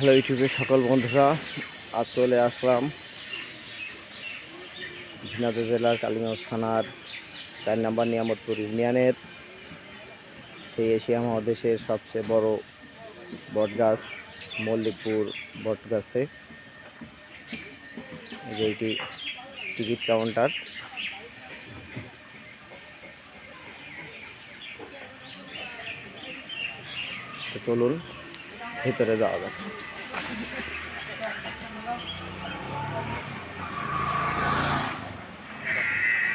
Hello ইউটিউবের সকল বন্ধুরা। আজ চলে আসলাম ঝিনাইদহ জেলার কালিগঞ্জ থানার চার নম্বর নিয়ামতপুর ইউনিয়নের। সেই এশিয়া মহাদেশের সবচেয়ে বড় বটগাছ মল্লিকপুর বটগাছে। এই যে টিকিট কাউন্টার। চলুন, ভেতরে যাওয়া যাক।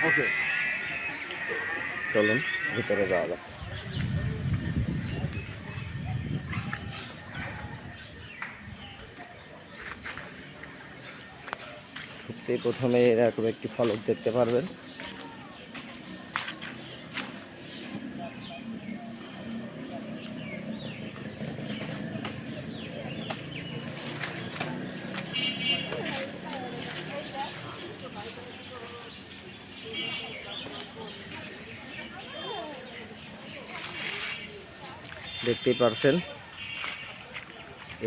ওকে চলুন ভিতরে যাওয়া যাক। প্রথমে এরকম একটি ফলক দেখতে পারবেন। দেখতেই পারছেন।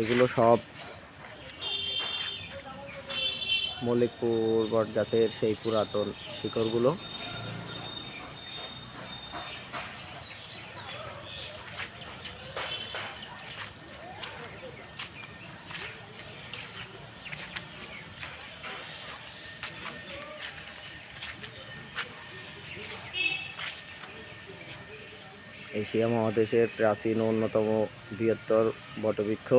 এগুলো সব মল্লিকপুর বট গাছের সেই পুরাতন শিকড়গুলো। এশিয়া মহাদেশের প্রাচীন অন্যতম বৃহত্তর বটবৃক্ষ।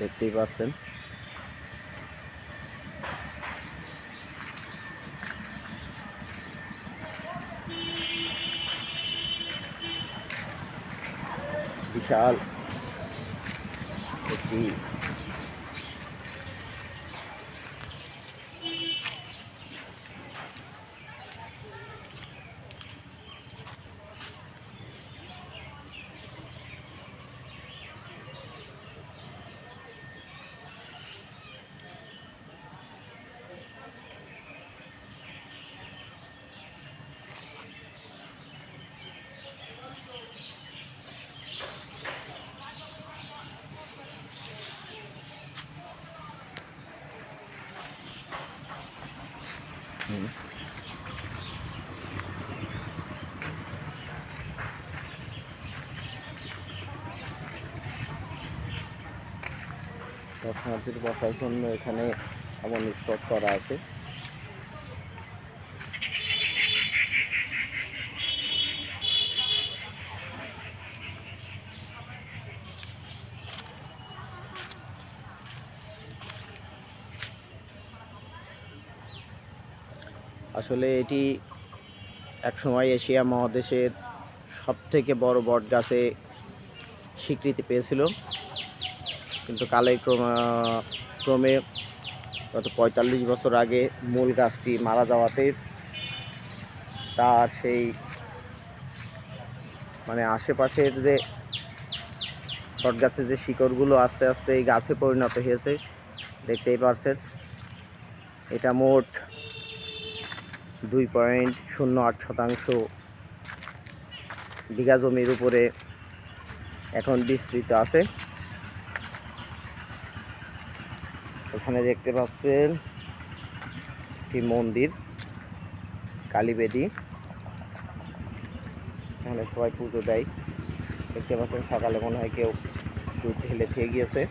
দেখতেই পাচ্ছেন। বিশাল একটি দর্শনার্থীর বসার জন্য এখানে এমন স্পট করা আছে। আসলে এটি একসময় এশিয়া মহাদেশের সব থেকে বড় বট গাছে স্বীকৃতি পেয়েছিল। কিন্তু কালে ক্রমা- ক্রমে গত পঁয়তাল্লিশ বছর আগে মূল গাছটি মারা যাওয়াতে তার সেই মানে আশেপাশের যে বট গাছের যে শিকড়গুলো আস্তে আস্তে এই গাছে পরিণত হয়েছে, দেখতেই পারছেন। এটা মোট দুই পয়েন্ট শূন্য আট শতাংশ বিঘা জমির উপরে এখন বিস্তৃত আছে। এখানে দেখতে পাচ্ছেন একটি মন্দির, কালীবেদী। এখানে সবাই পুজো দেয়। দেখতে পাচ্ছেন সকালে মনে হয় কেউ দুধ ঢেলে থেকে গিয়েছে।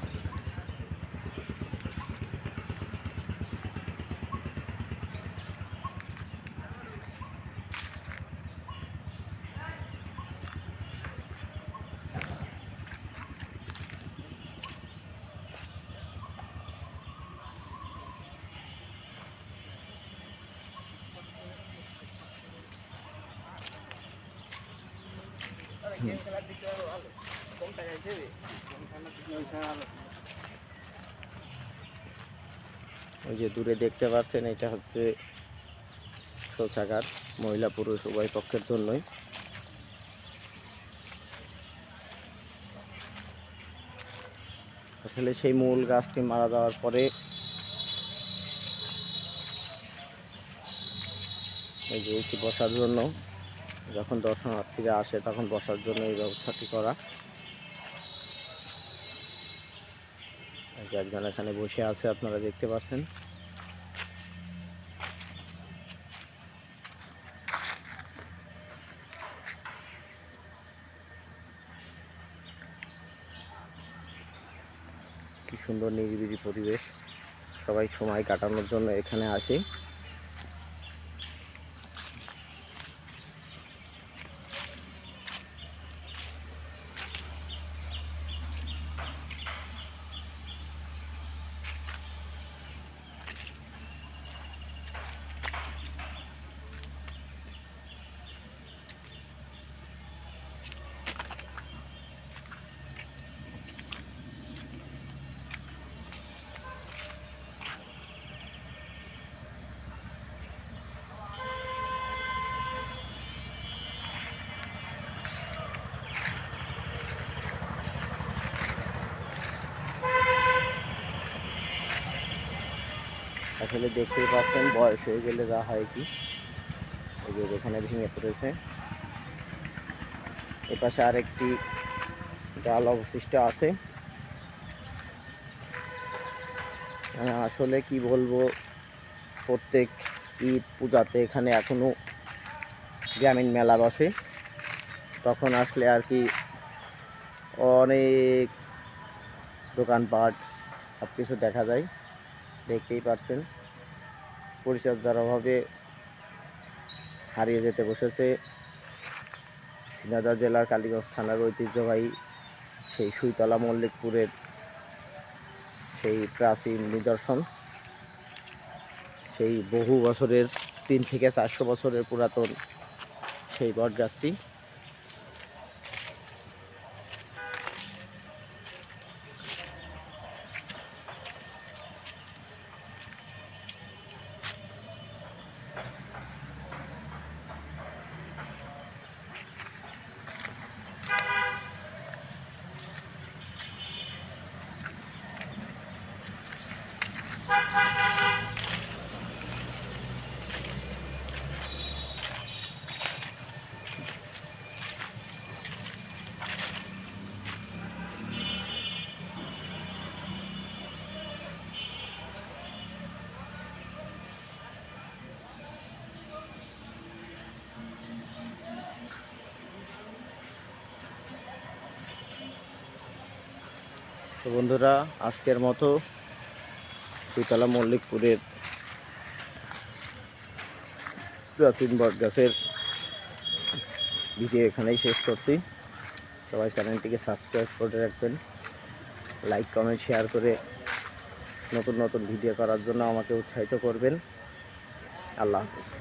ওই যে দূরে দেখতে পাচ্ছেন, এটা হচ্ছে শৌচাগার, মহিলা পুরুষ উভয় পক্ষের জন্যই। আসলে সেই মূল গাছটি মারা যাওয়ার পরে এই যে এটি বসার জন্য যখন দর্শনার্থীরা আসে, তখন বসার জন্য এই ব্যবস্থাটি করা। একজন এখানে বসে আছে, আপনারা দেখতে পাচ্ছেন। কি সুন্দর নিরিবিলি পরিবেশ। সবাই সময় কাটানোর জন্য এখানে আসে। আসলে দেখতেই পাচ্ছেন, বয়স হয়ে গেলে যা হয় কি। এই যে এখানে ভেঙে পড়েছে। এপাশে আরেকটি ডাল অবশিষ্ট আছে। আসলে কি বলব, প্রত্যেক ঈদ পূজাতে এখানে এখনও গ্রামীণ মেলা বসে। তখন আসলে আর কি অনেক দোকানপাট সব কিছু দেখা যায়। দেখতেই পারছেন। পরিচর্যার অভাবে হারিয়ে যেতে বসেছে ঝিনাইদহ জেলার কালীগঞ্জ থানার ঐতিহ্যবাহী সেই সুইতলা মল্লিকপুরের সেই প্রাচীন নিদর্শন। সেই বহু বছরের, তিন থেকে চারশো বছরের পুরাতন সেই বটগাছটি। তো বন্ধুরা, আজকের মতো সুতলা মল্লিকপুরের প্রাচীন বটগাছের ভিডিও এখানেই শেষ করছি। সবাই চ্যানেলটিকে সাবস্ক্রাইব করে রাখবেন। লাইক, কমেন্ট, শেয়ার করে নতুন নতুন ভিডিও করার জন্য আমাকে উৎসাহিত করবেন। আল্লাহ হাফিজ।